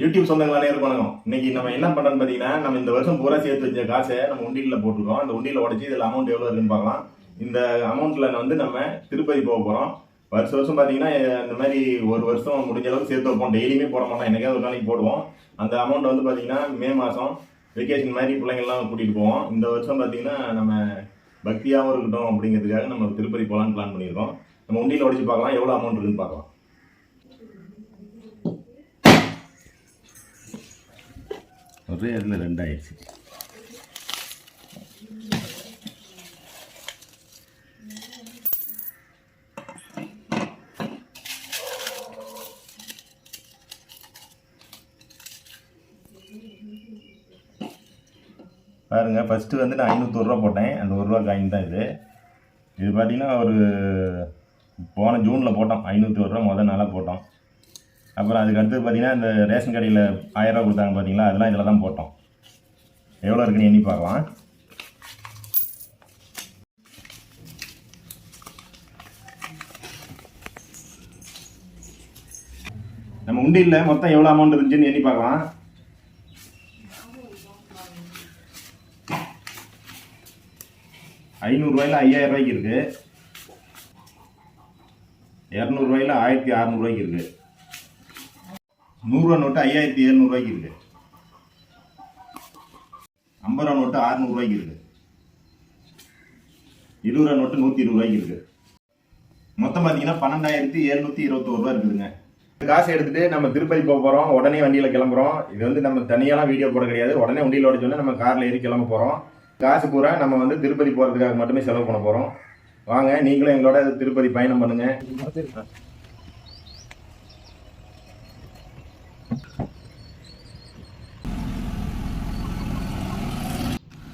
YouTube சொந்தங்கள் அனைவருக்கும் வணக்கம் இன்னைக்கு நம்ம என்ன பண்றோம்னு பாத்தீங்கன்னா நம்ம இந்த வருஷம் பூரா சேர்த்து வச்ச காசை நம்ம உண்டியில் போட்டிருக்கோம். அந்த உண்டியில் உடச்சி இதுல அமௌண்ட் எவ்வளவு இருக்குன்னு பார்க்கலாம். இந்த அமௌண்ட்ல வந்து நம்ம திருப்பதி போக போறோம். வருஷம் வருஷம் பாத்தீங்கன்னா இந்த மாதிரி ஒரு வருஷம் முடிஞ்ச அளவுக்கு சேர்த்து வைப்போம். டெய்லியுமே போட மாட்டோம். என்னைக்காவது ஒரு நாளைக்கு போடுவோம். அந்த அமௌண்ட் வந்து பாத்தீங்கன்னா மே மாசம் வெக்கேஷன் மாதிரி பிள்ளைங்கள்லாம் கூட்டிட்டு போவோம். இந்த வருஷம் பாத்தீங்கன்னா நம்ம பக்தியாகவும் இருக்கட்டும் அப்படிங்கிறதுக்காக நம்ம திருப்பதி போகலான்னு பிளான் பண்ணியிருக்கோம். நம்ம உண்டியில் உடச்சி பார்க்கலாம். எவ்வளோ அமௌண்ட் இருக்குன்னு பார்க்கலாம். ஒரே இதில் ரெண்டாயிடுச்சு. பாருங்க ஃபஸ்ட்டு வந்து நான் ஐநூற்றூறுரூவா போட்டேன். அந்த ஒரு ரூபா காயின் தான் இது. இது பார்த்தீங்கன்னா ஒரு போன ஜூனில் போட்டோம். ஐநூற்றி ஒரு ரூபா முதல் நாளாக போட்டோம். அப்புறம் அதுக்கு அடுத்து பார்த்தீங்கன்னா இந்த ரேஷன் கடையில் ஆயிரம் கொடுத்தாங்க பார்த்தீங்களா? அதெல்லாம் இதில் தான் போட்டோம். எவ்வளோ இருக்குன்னு எண்ணி பார்க்கலாம். நம்ம உண்டியில் மொத்தம் எவ்வளோ அமௌண்ட் இருந்துச்சுன்னு எண்ணி பார்க்கலாம். ஐநூறுரூவாயில் ஐயாயிரம் ரூபாய்க்கு இருக்குது இரநூறுவாயில் ஆயிரத்தி அறநூறுவாய்க்கு இருக்குது நூறுரூவா நோட்டு ஐயாயிரத்தி எழுநூறுவாய்க்கு இருக்கு. ஐம்பது ரூபா நோட்டு அறுநூறுவாய்க்கு இருக்கு. இருபது ரூபா நோட்டு நூற்றி இருபது ரூபாய்க்கு இருக்கு. மொத்தம் பார்த்தீங்கன்னா பன்னெண்டாயிரத்தி எழுநூற்றி இருபத்தோரு ரூபா இருக்குதுங்க. காசு காசை எடுத்துட்டு நம்ம திருப்பதி போக போகிறோம் உடனே வண்டியில் கிளம்புறோம். இது வந்து நம்ம தனியாலாம் வீடியோ போட கிடையாது. உடனே வண்டியில் உடச்சோடனே நம்ம காரில் ஏறி கிளம்ப போகிறோம் காசு பூரா நம்ம வந்து திருப்பதி போகிறதுக்காக மட்டுமே செலவு பண்ண போகிறோம் வாங்க நீங்களும் எங்களோட திருப்பதி பயணம் பண்ணுங்கள்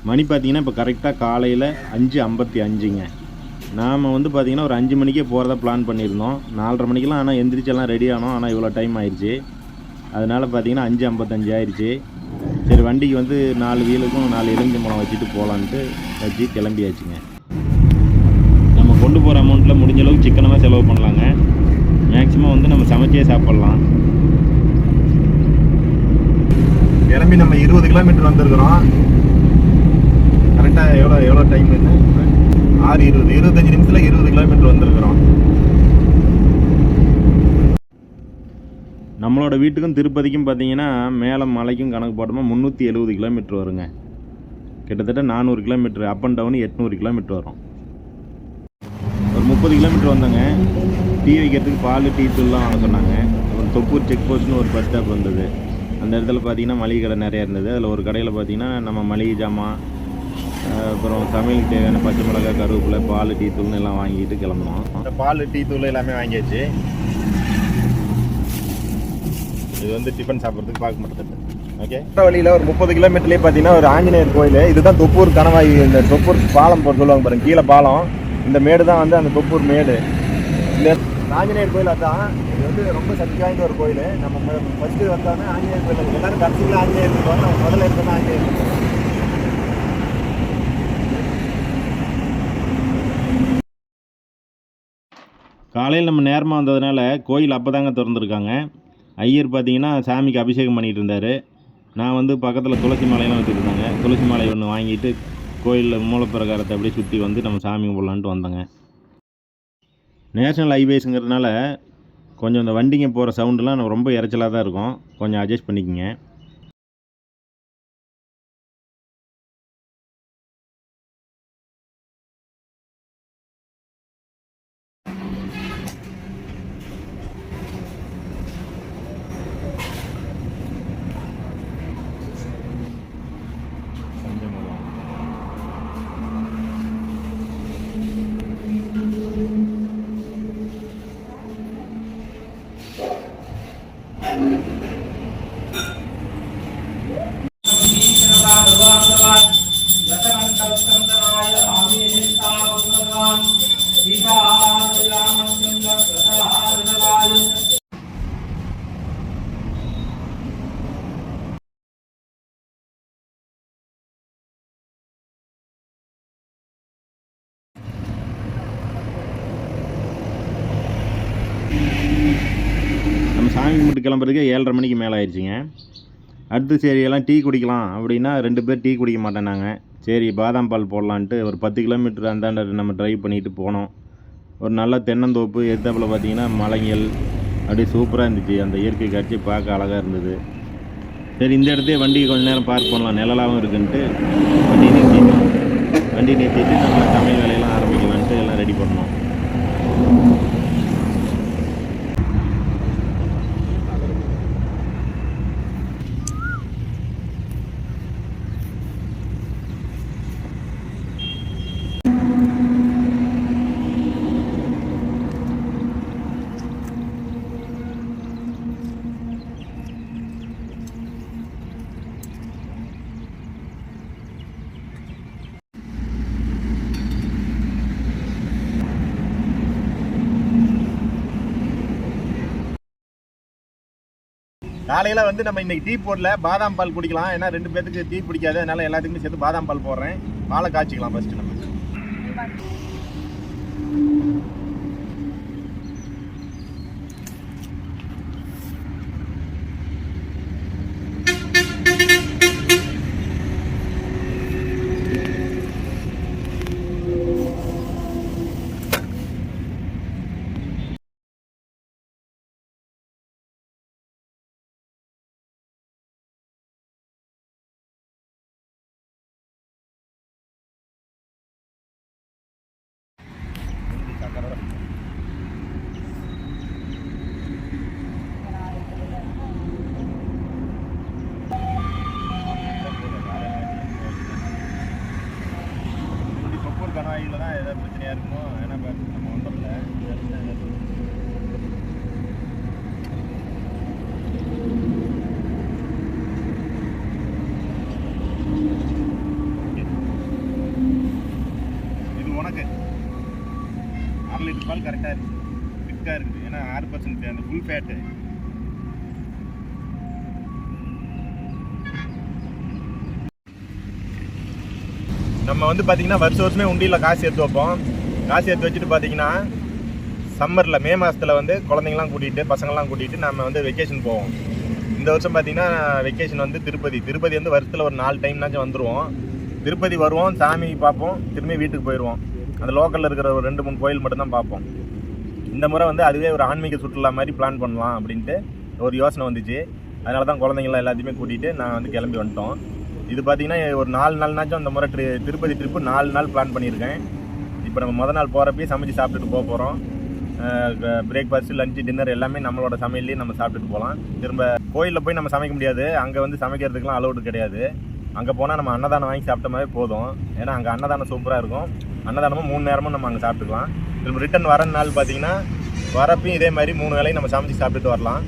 மணி பார்த்தீங்கன்னா இப்போ கரெக்டாக காலையில் அஞ்சு ஐம்பத்தி அஞ்சுங்க. நாம் வந்து பார்த்திங்கன்னா ஒரு அஞ்சு மணிக்கே போகிறதா பிளான் பண்ணியிருந்தோம். நாலரை மணிக்கெலாம் ஆனால் எந்திரிச்செல்லாம் ரெடி ஆனோம். ஆனால் இவ்வளோ டைம் ஆயிடுச்சு அதனால் பார்த்திங்கன்னா அஞ்சு ஐம்பத்தஞ்சு ஆயிடுச்சு சரி வண்டிக்கு வந்து நாலு வீலுக்கும் நாலு எலுமிச்சை பழம் வச்சுட்டு போகலான்ட்டு வச்சு கிளம்பியாச்சுங்க. நம்ம கொண்டு போகிற அமௌண்ட்டில் முடிஞ்ச அளவுக்கு சிக்கனமாக செலவு பண்ணலாங்க. மேக்ஸிமம் வந்து நம்ம சமைச்சே சாப்பிட்லாம். கிளம்பி நம்ம இருபது கிலோமீட்டர் வந்திருக்கிறோம். கரெக்டாக எவ்வளோ எவ்வளோ டைம் என்ன ஆறு இருபது இருபத்தஞ்சி நிமிஷத்தில் இருபது கிலோமீட்டர் வந்திருக்கிறோம். நம்மளோட வீட்டுக்கும் திருப்பதிக்கும் பார்த்தீங்கன்னா மேலே மலைக்கும் கணக்கு போட்டோமா முந்நூற்றி எழுபது கிலோமீட்டர் வருங்க. கிட்டத்தட்ட நானூறு கிலோமீட்டர் அப் அண்ட் டவுன் எட்நூறு கிலோமீட்டர் வரும். ஒரு முப்பது கிலோமீட்டர் வந்தோங்க. டீ வைக்கிறதுக்கு பால் டீ தூள்லாம் வாங்க சொன்னாங்க. அப்புறம் தொப்பூர் செக் போஸ்ட்னு ஒரு பஸ் ஸ்டாப் வந்தது. அந்த இடத்துல பார்த்தீங்கன்னா மளிகை கடை நிறையா இருந்தது. அதில் ஒரு கடையில் பார்த்தீங்கன்னா நம்ம மளிகை ஜாமான் அப்புறம் சமையலுக்கு தேவையான பச்சை மிளகாய் கருவேப்பிலை பால் டீ தூள்னு எல்லாம் வாங்கிட்டு கிளம்புனோம். இந்த பால் டீ தூள் எல்லாமே வாங்கியாச்சு. இது வந்து டிஃபன் சாப்பிட்றதுக்கு பார்க்க மாட்டேது ஓகே வழியில் ஒரு முப்பது கிலோமீட்டர்லேயே பார்த்தீங்கன்னா ஒரு ஆஞ்சநேயர் கோயில். இதுதான் தொப்பூர் கணவாய் இந்த தொப்பூர் பாலம் போட்டு சொல்லுவாங்க பாருங்க கீழே பாலம். இந்த மேடு தான் வந்து அந்த தொப்பூர் மேடு. இந்த ஆஞ்சநேயர் கோயில் அதான். இது வந்து ரொம்ப சக்தி வாய்ந்த ஒரு கோயில். நம்ம ஃபஸ்ட்டு வந்தோன்னே ஆஞ்சநேயர் கோயில் எல்லாரும் கடைசியில் ஆஞ்சநேயர் கோயில் முதல்ல இருக்கோம் ஆஞ்சநேயர் காலையில் நம்ம நேரமாக வந்ததுனால கோயில் அப்போ தாங்க திறந்துருக்காங்க. ஐயர் பார்த்தீங்கன்னா சாமிக்கு அபிஷேகம் பண்ணிகிட்டு இருந்தார். நான் வந்து பக்கத்தில் துளசி மாலையெல்லாம் வச்சுருந்தாங்க. துளசி மாலை ஒன்று வாங்கிட்டு கோயிலில் மூலப்பிரகாரத்தை அப்படியே சுற்றி வந்து நம்ம சாமி போடலான்ட்டு வந்தோங்க. நேஷ்னல் ஹைவேஸுங்கிறதுனால கொஞ்சம் இந்த வண்டிங்க போகிற சவுண்டெலாம் ரொம்ப இறைச்சலாக தான் இருக்கும். கொஞ்சம் அட்ஜஸ்ட் பண்ணிக்கோங்க. நம்ம கிளம்புறதுக்கு ஏழரை மணிக்கு மேலே ஆயிடுச்சுங்க. அடுத்து சரி எல்லாம் டீ குடிக்கலாம். அப்படின்னா ரெண்டு பேர் டீ குடிக்க மாட்டேனாங்க சரி பாதாம் பால் போடலான்ட்டு ஒரு பத்து கிலோமீட்டர் அந்தாண்ட நம்ம ட்ரைவ் பண்ணிட்டு போனோம். ஒரு நல்ல தென்னந்தோப்பு எத்தாப்பில் பார்த்தீங்கன்னா மலைகள். அப்படியே சூப்பராக இருந்துச்சு. அந்த இயற்கை காட்சி பார்க்க அழகாக இருந்தது. சரி இந்த இடத்தையே வண்டி கொஞ்ச நேரம் பார்க் பண்ணலாம். நிழலாகவும் இருக்குன்ட்டு வண்டி நிறுத்திட்டு வண்டி நிறுத்திட்டு நம்ம சமையல் வேலையெல்லாம் ஆரம்பிக்கலான்ட்டு எல்லாம் ரெடி பண்ணோம். காலையில் வந்து நம்ம இன்னைக்கு டீ போடல பாதாம் பால் குடிக்கலாம். ஏன்னா ரெண்டு பேத்துக்கு டீ பிடிக்காது. அதனால எல்லாத்துக்குமே சேர்த்து பாதாம் பால் போடுறேன். பாலை காய்ச்சிக்கலாம் ஃபர்ஸ்ட் நம்ம கொப்பூர் கணவாயில் தான் ஏதாவது பிரச்சனையாக இருக்குமோ ஏன்னா இப்ப நம்ம வந்துடல இது உனக்கு அரை லிட்டர் பால் கரெக்டாக இருக்குது திக்காக இருக்குது ஏன்னா ஆறு பர்சன்ட் அந்த ஃபுல் ஃபேட்டு நம்ம வந்து பார்த்தீங்கன்னா வருஷம் வருஷமே உண்டியில் காசு எடுத்து வைப்போம். காசு எடுத்து வச்சுட்டு பார்த்தீங்கன்னா சம்மரில் மே மாதத்தில் வந்து குழந்தைங்களாம் கூட்டிகிட்டு பசங்கள்லாம் கூட்டிகிட்டு நம்ம வந்து வெக்கேஷன் போவோம். இந்த வருஷம் பார்த்தீங்கன்னா வெக்கேஷன் வந்து திருப்பதி. திருப்பதி வந்து வருஷத்தில் ஒரு நாலு டைம்னாச்சும் வந்துடுவோம் திருப்பதி வருவோம் சாமி பார்ப்போம் திரும்பி வீட்டுக்கு போயிடுவோம் அந்த லோக்கலில் இருக்கிற ஒரு ரெண்டு மூணு கோயில் மட்டும்தான் பார்ப்போம். இந்த முறை வந்து அதுவே ஒரு ஆன்மீக சுற்றுலா மாதிரி பிளான் பண்ணலாம் அப்படின்ட்டு ஒரு யோசனை வந்துச்சு. அதனால தான் குழந்தைங்களாம் எல்லாத்தையுமே கூட்டிகிட்டு நான் வந்து கிளம்பி வந்துட்டோம். இது பார்த்திங்கன்னா ஒரு நாலு நாள்னாச்சும் அந்த முறை ட்ரி திருப்பதி ட்ரிப்பு நாலு நாள் பிளான் பண்ணியிருக்கேன். இப்போ நம்ம மொதல் நாள் போகிறப்பயே சமைச்சு சாப்பிட்டுட்டு போக போகிறோம் பிரேக்ஃபாஸ்ட்டு லஞ்சு டின்னர் எல்லாமே நம்மளோட சமையல்லையே நம்ம சாப்பிட்டுட்டு போகலாம். திரும்ப கோயிலில் போய் நம்ம சமைக்க முடியாது. அங்கே வந்து சமைக்கிறதுக்கெலாம் அலௌடு கிடையாது. அங்கே போனால் நம்ம அன்னதானம் வாங்கி சாப்பிட்டோமாவே போதும். ஏன்னா அங்கே அன்னதானம் சூப்பராக இருக்கும். அன்னதானமும் மூணு நேரமும் நம்ம அங்கே சாப்பிட்டுக்கலாம். திரும்ப ரிட்டன் வர நாள் பார்த்தீங்கன்னா வரப்பையும் இதே மாதிரி மூணு வேளையும் நம்ம சமைச்சு சாப்பிட்டுட்டு வரலாம்.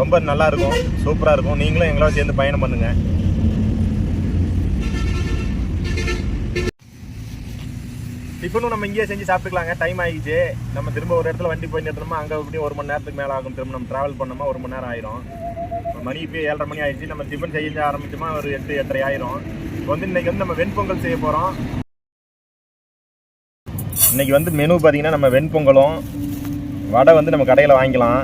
ரொம்ப நல்லா இருக்கும். சூப்பராக இருக்கும். நீங்களும் எங்களோட சேர்ந்து பயணம் பண்ணுங்கள் டிஃபனும் நம்ம இங்கேயே செஞ்சு சாப்பிட்டுக்கலாங்க. டைம் ஆகிடுச்சு நம்ம திரும்ப ஒரு இடத்துல வண்டி போய் நிறுத்தணுமா? அங்கே எப்படியும் ஒரு மணி நேரத்துக்கு மேலே ஆகும். திரும்ப நம்ம ட்ராவல் பண்ணோமா? ஒரு மணி நேரம் ஆயிரும். மணி இப்போ ஏழரை மணி ஆயிடுச்சு. நம்ம டிஃபன் செய்ய ஆரம்பிச்சோமா? ஒரு எட்டு எட்டரை ஆயிரும். இப்போ வந்து இன்னைக்கு வந்து நம்ம வெண்பொங்கல் செய்ய போகிறோம் இன்னைக்கு வந்து மெனு பார்த்தீங்கன்னா நம்ம வெண்பொங்கலும் வடை வந்து நம்ம கடையில் வாங்கிக்கலாம்.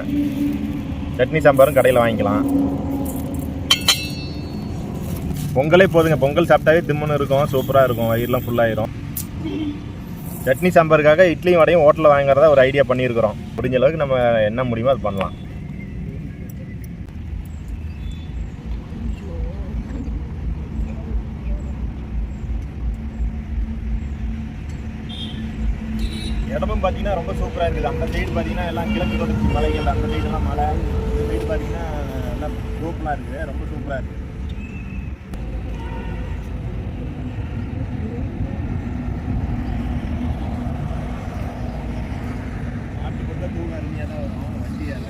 சட்னி சாம்பாரும் கடையில் வாங்கிக்கலாம். பொங்கலே போதுங்க. பொங்கல் சாப்பிட்டாவே திம்முன்னு இருக்கும். சூப்பராக இருக்கும். வயிறுலாம் ஃபுல்லாயிரும் சட்னி சாம்பாருக்காக இட்லியும் வடையும் ஹோட்டலில் வாங்குறதா ஒரு ஐடியா பண்ணியிருக்கிறோம். முடிஞ்ச அளவுக்கு நம்ம என்ன முடியுமோ அது பண்ணலாம் இடமும் பார்த்தீங்கன்னா ரொம்ப சூப்பராக இருக்குது அந்த சைடு பார்த்தீங்கன்னா எல்லாம் கிழக்கு தொடர்ச்சி மலைகள் அந்த சைடெல்லாம் மலை. இந்த சைடு பார்த்தீங்கன்னா எல்லாம் சூப்பராக இருக்குது ரொம்ப சூப்பராக இருக்குது காட்டு பக்கம் தூங்க அருமையாக தான் வரும். வண்டியால்.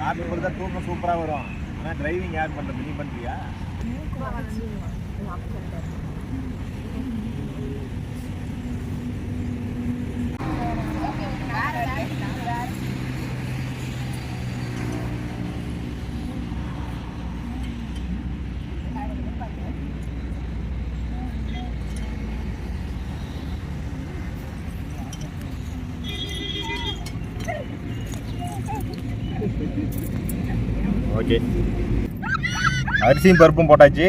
காட்டு பக்கம் தூக்கம் சூப்பராக வரும். ஆனால் டிரைவிங் யார் பண்ணுறது நீ பண்ணுறியா ஓகே. அரிசியும் பருப்பும் போட்டாச்சு.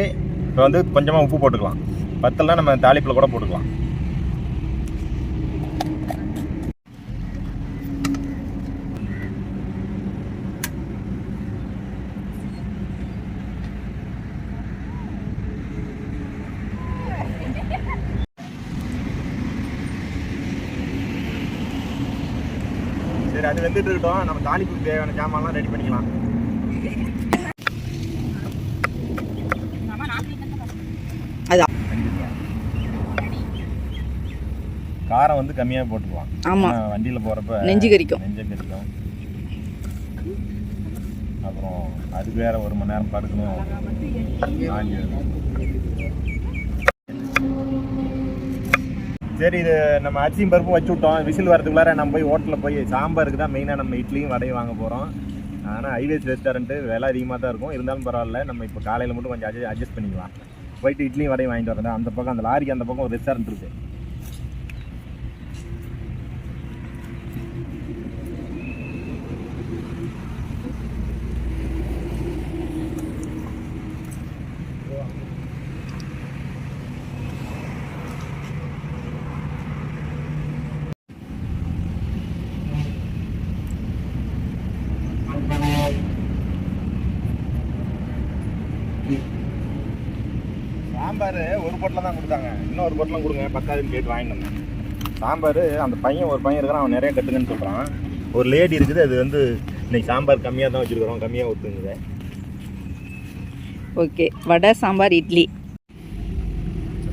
இப்போ வந்து கொஞ்சமாக உப்பு போட்டுக்கலாம். பத்தெல்லாம் நம்ம தாளிப்பில் கூட போட்டுக்கலாம். சரி அது வெந்துட்டு இருக்கட்டும். நம்ம தாளிப்புக்கு தேவையான ஜாமான்லாம் ரெடி பண்ணிக்கலாம். காரம் வந்து கம்மியாக போட்டுக்கலாம். ஆமா. வண்டியில் போகிறப்ப நெஞ்சு கறிக்கும் நெஞ்ச கறிக்கும் அப்புறம் அதுக்கு வேற ஒரு மணி நேரம் படுக்கணும். சரி இது நம்ம அரிசியும் பருப்பும் வச்சு விட்டோம். விசில் வரதுக்குள்ளார நம்ம போய் ஹோட்டலில் போய் சாம்பாருக்கு தான் மெயினாக நம்ம இட்லியும் வடையும் வாங்க போகிறோம் ஆனால் ஹைவேஸ் ரெஸ்டாரண்ட்டு விலை அதிகமாக தான் இருக்கும். இருந்தாலும் பரவாயில்ல நம்ம இப்போ காலையில் மட்டும் கொஞ்சம் அட்ஜஸ்ட் பண்ணிக்கலாம். போயிட்டு இட்லியும் வடையும் வாங்கிட்டு வரேன் அந்த பக்கம் அந்த லாரிக்கு அந்த பக்கம் ஒரு ரெஸ்டாரண்ட் இருக்குது சாம்பார் ஒரு பொட்டில் தான் கொடுத்தாங்க. இன்னும் ஒரு பொட்டலம் கொடுங்க பத்தாவதுன்னு கேட்டு வாங்கிட்டு வந்தேன். சாம்பார் அந்த பையன் ஒரு பையன் இருக்கிறான் அவன் நிறைய கட்டுங்கன்னு சொல்கிறான் ஒரு லேடி இருக்குது அது வந்து இன்னைக்கு சாம்பார் கம்மியாக தான் வச்சுருக்கிறோம் கம்மியாக ஊற்றுங்குது ஓகே வடை சாம்பார் இட்லி.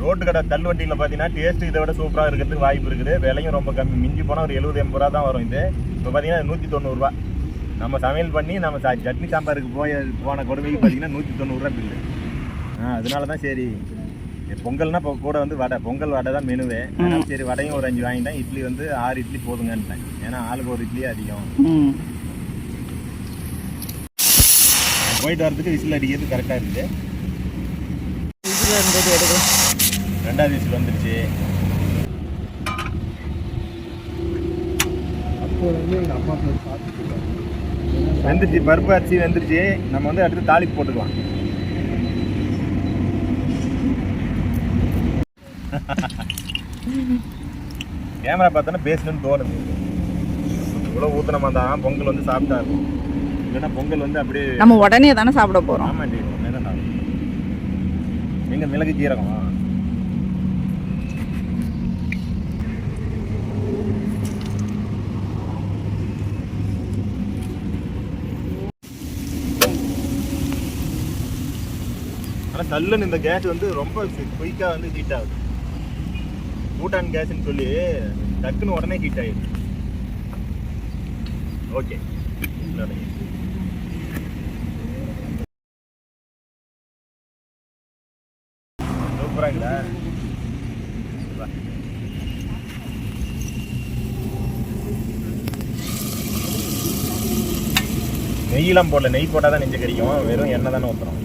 ரோட்டு கடை தள்ளுவண்டியில் பார்த்தீங்கன்னா டேஸ்ட் இதை விட சூப்பராக இருக்கிறதுக்கு வாய்ப்பு இருக்குது. விலையும் ரொம்ப கம்மி. மிஞ்சி போனால் ஒரு எழுபது எண்பது ரூபா தான் வரும் இது. இப்போ பார்த்தீங்கன்னா நூற்றி தொண்ணூறுரூவா நம்ம சமையல் பண்ணி நம்ம சட்னி சாம்பாருக்கு போய் போன கொடுமைக்கு பார்த்தீங்கன்னா நூற்றி தொண்ணூறுரூவா பில்லு. ஆ அதனால தான் சரி. பொங்கல்னா இப்போ கூட வந்து வடை பொங்கல் வடை தான் மெனுவே சரி வடையும் ஒரு அஞ்சு வாங்கிட்டேன். இட்லி வந்து ஆறு இட்லி போதுங்கன்ட்டேன். ஏன்னா ஆளுக்கு ஒரு இட்லியே அதிகம். போயிட்டு வரதுக்கு விசில் அடிக்கிறது கரெக்டாக இருக்குது இருந்தது எடுக்கும் ரெண்டாவது விசில் வந்துருச்சு. வெந்துருச்சு பருப்பு அரிசி வெந்துருச்சு. நம்ம வந்து அடுத்து தாளிப்பு போட்டுக்கலாம். கேமரா பார்த்தோன்னா பேசணும்னு தோணுது. இவ்வளோ ஊத்தனமா தான் பொங்கல் வந்து சாப்பிட்டா இருக்கும் இல்லைன்னா பொங்கல் வந்து அப்படியே நம்ம உடனே தானே சாப்பிட போகிறோம் ஆமாண்டி உடனே தான் சாப்பிடும் எங்க மிளகு ஜீரகமா? ஆனால் சல்லுன்னு இந்த கேஸ் வந்து ரொம்ப குயிக்காக வந்து ஹீட் ஆகுது. பூட்டான் கேஸ்ன்னு சொல்லி டக்குன்னு உடனே ஹீட் ஆயிடுது ஓகே சூப்பராக நெய்யெல்லாம் போடல. நெய் போட்டால் தான் நெஞ்சு கறிக்கும் வெறும் எண்ணெய் தானே ஊற்றுறோம்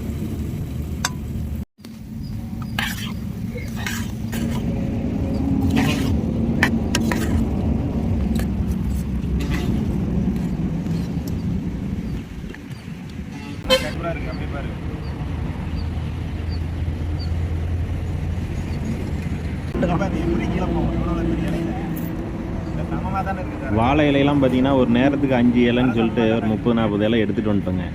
வாழை இலையெல்லாம் பார்த்தீங்கன்னா ஒரு நேரத்துக்கு அஞ்சு இலைன்னு சொல்லிட்டு ஒரு முப்பது நாற்பது இலை எடுத்துகிட்டு வந்துட்டோங்க.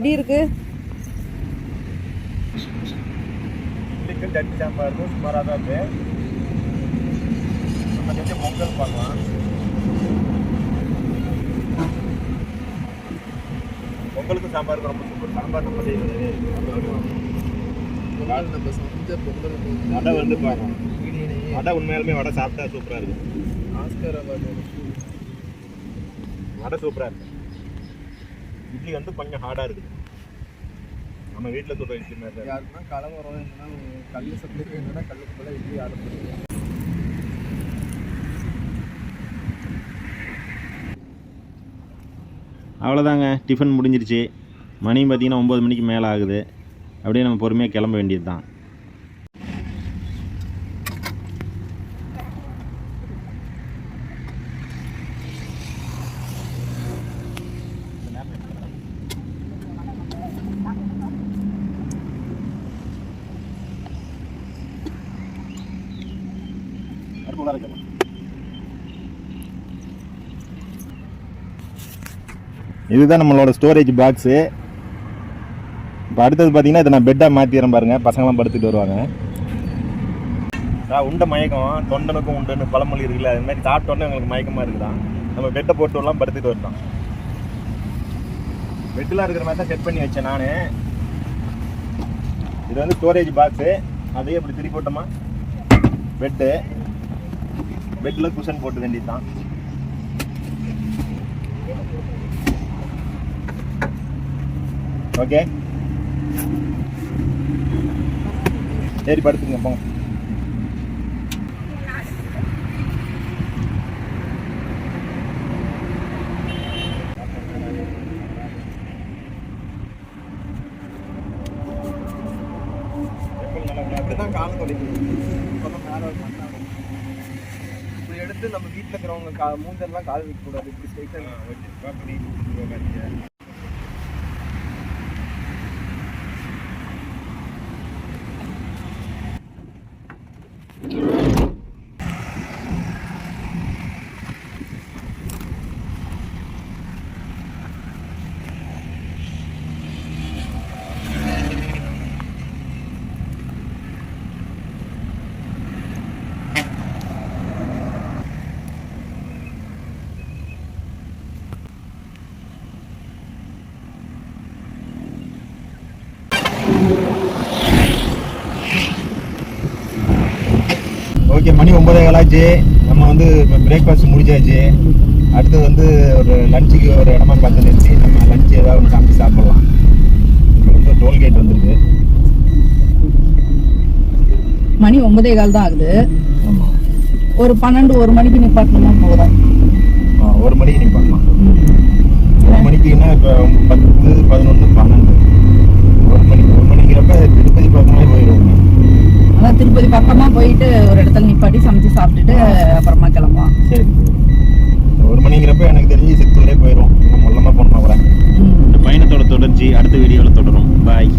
எப்படி இருக்கு? சட்னி சாம்பார் சுமாராக தான் இருக்கு. நம்ம செஞ்ச பொங்கல் பார்க்கலாம் பொங்கலுக்கும் சாம்பாருக்கு ரொம்ப சூப்பர். சாம்பார் நம்ம செய்வது நம்ம சமைச்ச பொங்கல் வடை வந்து பார்க்கலாம் வடை உண்மையாலுமே வடை சாப்பிட்டா சூப்பராக இருக்கு. ஆஸ்கர் வடை சூப்பராக இருக்கு. இட்லி வந்து கொஞ்சம் ஹார்டாக இருக்குது. நம்ம வீட்டில் சொல்கிற இட்லி மாதிரி தான் இருக்கு. யாருன்னா கலவரம் என்னன்னா கல் சப்ளை வேணும்னா கல்லுக்கு போல இட்லி ஆர்டர் பண்ணுங்க அவ்வளோதாங்க. டிஃபன் முடிஞ்சிருச்சு. மணி பார்த்தீங்கன்னா ஒம்பது மணிக்கு மேலே ஆகுது. அப்படியே நம்ம பொறுமையாக கிளம்ப வேண்டியது தான் இதுதான் நம்மளோட ஸ்டோரேஜ் பாக்ஸு இப்போ அடுத்தது பார்த்தீங்கன்னா இதை நான் பெட்டாக மாற்றிடுறேன் பாருங்கள் பசங்களாம் படுத்துட்டு வருவாங்க. நான் உண்டை மயக்கம். தொண்டனுக்கும் உண்டுன்னு பழமொழி இருக்குல்ல அது மாதிரி சாப்பிட்டோன்னே எங்களுக்கு மயக்கமாக இருக்குதான் நம்ம பெட்டை போட்டுலாம் படுத்துட்டு வரலாம். பெட்டில் இருக்கிற மாதிரி தான் செட் பண்ணி வச்சேன் நான். இது வந்து ஸ்டோரேஜ் பாக்ஸு அதையே இப்படி திருப்பி போட்டோமா? பெட்டு பெட்டில் குஷன் போட்டு வேண்டியது தான் ஓகே சரி படுத்துங்க போங்க. எடுத்து நம்ம வீட்டில் இருக்கிறவங்க கா மூஞ்செல்லாம் கால் வைக்கக்கூடாது. இப்படி ஸ்ட்ரைட்டாக ஓகே காலாச்சு நம்ம வந்து பிரேக்ஃபாஸ்ட் முடிச்சாச்சு. அடுத்து வந்து ஒரு லஞ்சுக்கு ஒரு இடமா பார்த்து நிறுத்தி நம்ம லஞ்ச் ஏதாவது ஒன்று சமைச்சு சாப்பிடலாம். இங்கே வந்து டோல்கேட் வந்துருக்கு. மணி ஒன்பதே கால் தான் ஆகுது. ஆமாம் ஒரு பன்னெண்டு ஒரு மணிக்கு நிப்பாட்டணும்னா போதும் ஒரு மணிக்கு நீ பண்ணலாம் ஒரு மணிக்குன்னா இப்போ பத்து பதினொன்று பன்னெண்டு. ஒரு மணிக்கு ஒரு மணிங்கிறப்ப திருப்பதி பக்கமே போயிடுவோம். திருப்பதி பக்கமா போயிட்டு ஒரு இடத்துல நிப்பாட்டி சமைச்சு சாப்பிட்டுட்டு அப்புறமா கிளம்புவோம். சரி. ஒரு மணிங்கிறப்ப எனக்கு தெரிஞ்சு சித்தூரே போயிடும் மொல்லமாக போனோம். இந்த பயணத்தோட தொடர்ச்சி அடுத்த வீடியோவில் தொடரும். பாய்